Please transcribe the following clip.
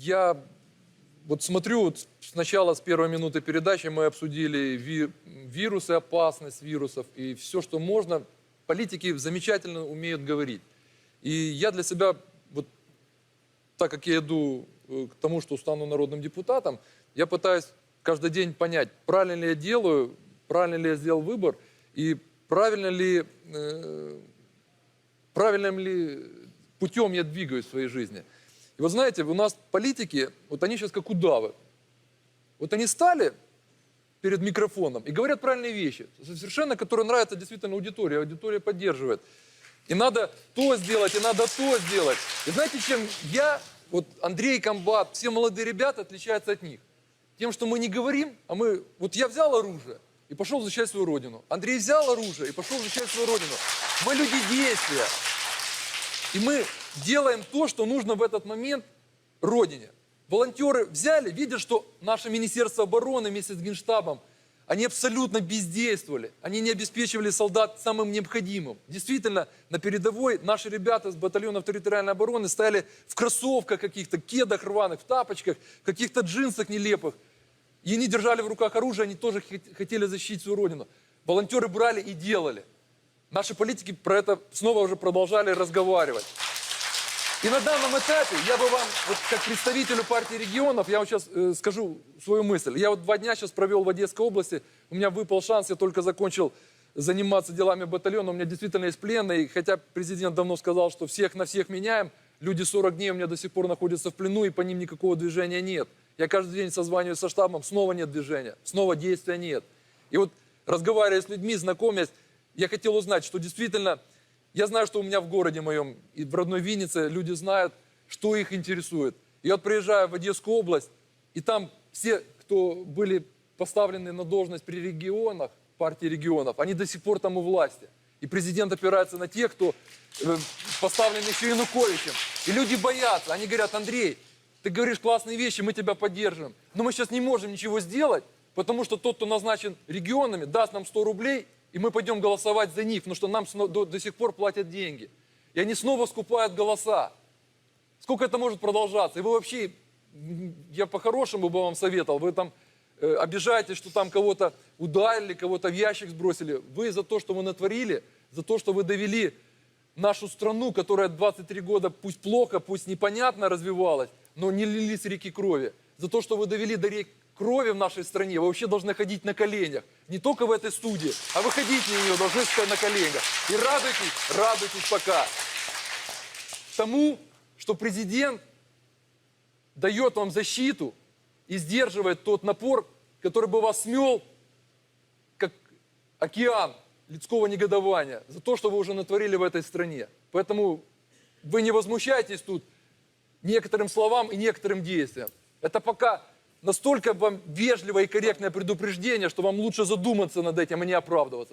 я вот смотрю, вот сначала с первой минуты передачи мы обсудили ви- вирусы, опасность вирусов и все, что можно. Политики замечательно умеют говорить. И я для себя, вот так как я иду э, к тому, что стану народным депутатом, я пытаюсь каждый день понять, правильно ли я делаю, правильно ли я сделал выбор, и правильно ли, э, правильным ли путем я двигаюсь в своей жизни. И вот знаете, у нас политики, вот они сейчас как удавы. Вот они стали перед микрофоном и говорят правильные вещи, совершенно, которые нравятся действительно аудитории, аудитория поддерживает. И надо то сделать, и надо то сделать. И знаете, чем я, вот Андрей Комбат, все молодые ребята отличаются от них? Тем, что мы не говорим, а мы... Вот я взял оружие и пошел защищать свою родину. Андрей взял оружие и пошел защищать свою родину. Мы люди действия. И мы делаем то, что нужно в этот момент Родине. Волонтеры взяли, видят, что наше Министерство обороны вместе с Генштабом, они абсолютно бездействовали. Они не обеспечивали солдат самым необходимым. Действительно, на передовой наши ребята с батальонов территориальной обороны стояли в кроссовках каких-то, кедах рваных, в тапочках, в каких-то джинсах нелепых. И они держали в руках оружие, они тоже хот- хотели защитить свою родину. Волонтеры брали и делали. Наши политики про это снова уже продолжали разговаривать. И на данном этапе я бы вам, вот как представителю партии регионов, я вам сейчас э, скажу свою мысль. Я вот два дня сейчас провел в Одесской области, у меня выпал шанс, я только закончил заниматься делами батальона, у меня действительно есть пленные, хотя президент давно сказал, что всех на всех меняем, люди 40 дней у меня до сих пор находятся в плену, и по ним никакого движения нет. Я каждый день созваниваюсь со штабом, снова нет движения, снова действия нет. И вот разговаривая с людьми, знакомясь, я хотел узнать, что действительно, я знаю, что у меня в городе моем, и в родной Виннице люди знают, что их интересует. Я вот приезжаю в Одесскую область, и там все, кто были поставлены на должность при регионах, партии регионов, они до сих пор там у власти. И президент опирается на тех, кто э, поставлен еще Януковичем. И люди боятся. Они говорят, Андрей, ты говоришь классные вещи, мы тебя поддерживаем. Но мы сейчас не можем ничего сделать, потому что тот, кто назначен регионами, даст нам 100 рублей, и мы пойдем голосовать за них, потому что нам до, до сих пор платят деньги. И они снова скупают голоса. Сколько это может продолжаться? И вы вообще, я по-хорошему бы вам советовал, вы там э, обижаетесь, что там кого-то ударили, кого-то в ящик сбросили. Вы за то, что вы натворили, за то, что вы довели нашу страну, которая 23 года пусть плохо, пусть непонятно развивалась, но не лились реки крови. За то, что вы довели до рек крови в нашей стране, вы вообще должны ходить на коленях. Не только в этой студии, а выходить на нее должны стоять на коленях. И радуйтесь, радуйтесь пока тому, что президент дает вам защиту и сдерживает тот напор, который бы вас смел, как океан людского негодования, за то, что вы уже натворили в этой стране. Поэтому вы не возмущайтесь тут некоторым словам и некоторым действиям. Это пока настолько вам вежливое и корректное предупреждение, что вам лучше задуматься над этим, а не оправдываться.